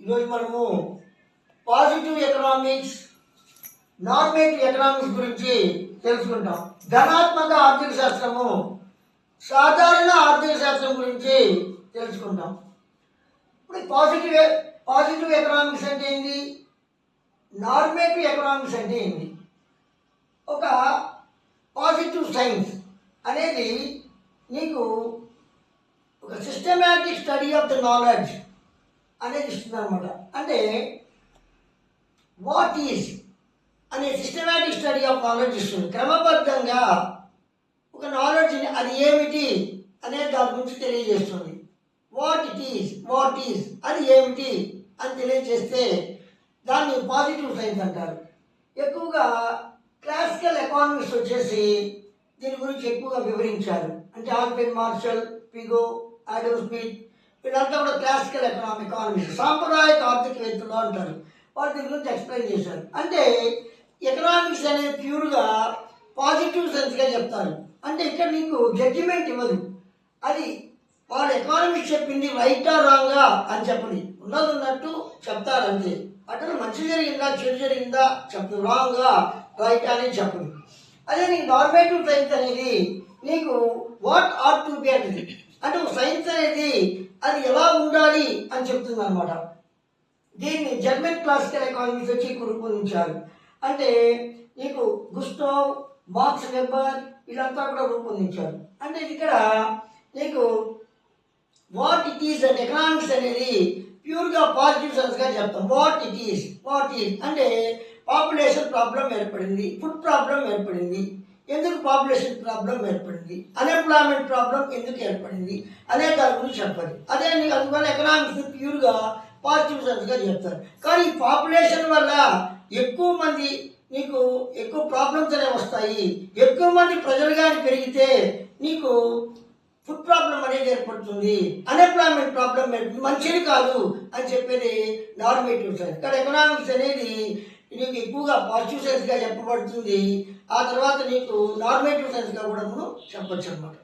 ఈరోజు మనము positive economics normative economics గురించి తెలుసుకుంటాం. ధనాత్మక ఆర్థిక శాస్త్రము సాధారణ ఆర్థిక శాస్త్రం గురించి తెలుసుకుంటాం. ఇప్పుడు పాజిటివ్ పాజిటివ్ ఎకనామిక్స్ అంటే ఏంటి నార్మేటివ్ ఎకనామిక్స్ అంటే ఏంటి ఒక పాజిటివ్ సైన్స్ అనేది నీకు ఒక systematic study of the knowledge అనేది ఇస్తుంది అనమాట అంటే వాట్ ఈజ్ అనే సిస్టమేటిక్ స్టడీ ఆఫ్ నాలెడ్జ్ ఇస్తుంది క్రమబద్ధంగా ఒక నాలెడ్జ్ని అది ఏమిటి అనే దాని గురించి తెలియజేస్తుంది. What it is what is అది ఏమిటి అని తెలియజేస్తే దాన్ని పాజిటివ్ సైన్స్ అంటారు. ఎక్కువగా క్లాసికల్ ఎకానమిక్స్ వచ్చేసి దీని గురించి ఎక్కువగా వివరించారు. అంటే ఆల్బెన్ మార్షల్ పిగో ఆడమ్ స్మిత్ వీళ్ళంతా కూడా క్లాసికల్ ఎకనామిక్ ఎకానమిక్స్ సాంప్రదాయక ఆర్థికవేత్తలు అంటారు. వారి దీని గురించి ఎక్స్ప్లెయిన్ చేశారు. అంటే ఎకనామిక్స్ అనేది ప్యూర్గా పాజిటివ్ సెన్స్గా చెప్తారు. అంటే ఇక్కడ నీకు జడ్జిమెంట్ ఇవ్వదు. అది వాడు ఎకానమిక్స్ చెప్పింది రైటా రాంగా అని చెప్పని. ఉన్నది ఉన్నట్టు చెప్తారు అంతే. మంచి జరిగిందా చెడు జరిగిందా చెప్పు. రాంగా రైట్ అని చెప్పదు అదే నీకు నార్మేటివ్ సైన్స్ అనేది నీకు వాట్ ఆర్ టు బి అనేది. అంటే ఒక సైన్స్ అనేది అది ఎలా ఉండాలి అని చెప్తుంది అనమాట దీన్ని జర్మన్ క్లాసికల్ ఎకానమీస్ వచ్చి రూపొందించారు అంటే నీకు గుస్టోవ్ మార్క్స్ వెబర్ ఇదంతా కూడా రూపొందించారు. అంటే ఇక్కడ నీకు what it is and economics అనేది ప్యూర్గా పాజిటివ్ సెన్స్గా చెప్తాం. What it is what is అంటే పాపులేషన్ ప్రాబ్లం ఏర్పడింది ఫుడ్ ప్రాబ్లం ఏర్పడింది. ఎందుకు పాపులేషన్ ప్రాబ్లం ఏర్పడింది? అన్ఎంప్లాయ్మెంట్ ప్రాబ్లం ఎందుకు ఏర్పడింది? అనే దాని గురించి చెప్పాలి అదే నీకు అందువల్ల ఎకనామిక్స్ ప్యూర్గా పాజిటివ్ సెన్స్గా చెప్తారు. కానీ పాపులేషన్ వల్ల ఎక్కువ మంది నీకు ఎక్కువ ప్రాబ్లమ్స్ అనేవి వస్తాయి. ఎక్కువ మంది ప్రజలు కానీ పెరిగితే నీకు ఫుడ్ ప్రాబ్లం అనేది ఏర్పడుతుంది. అన్ఎంప్లాయ్మెంట్ ప్రాబ్లం మంచిది కాదు అని చెప్పేది నార్మేటివ్ సైన్స్ ఇక్కడ ఎకనామిక్స్ అనేది నీకు ఎక్కువగా పాజిటివ్ సైన్స్గా చెప్పబడుతుంది. ఆ తర్వాత నీకు నార్మేటివ్ సైన్స్గా కూడా మనం చెప్పొచ్చు అనమాట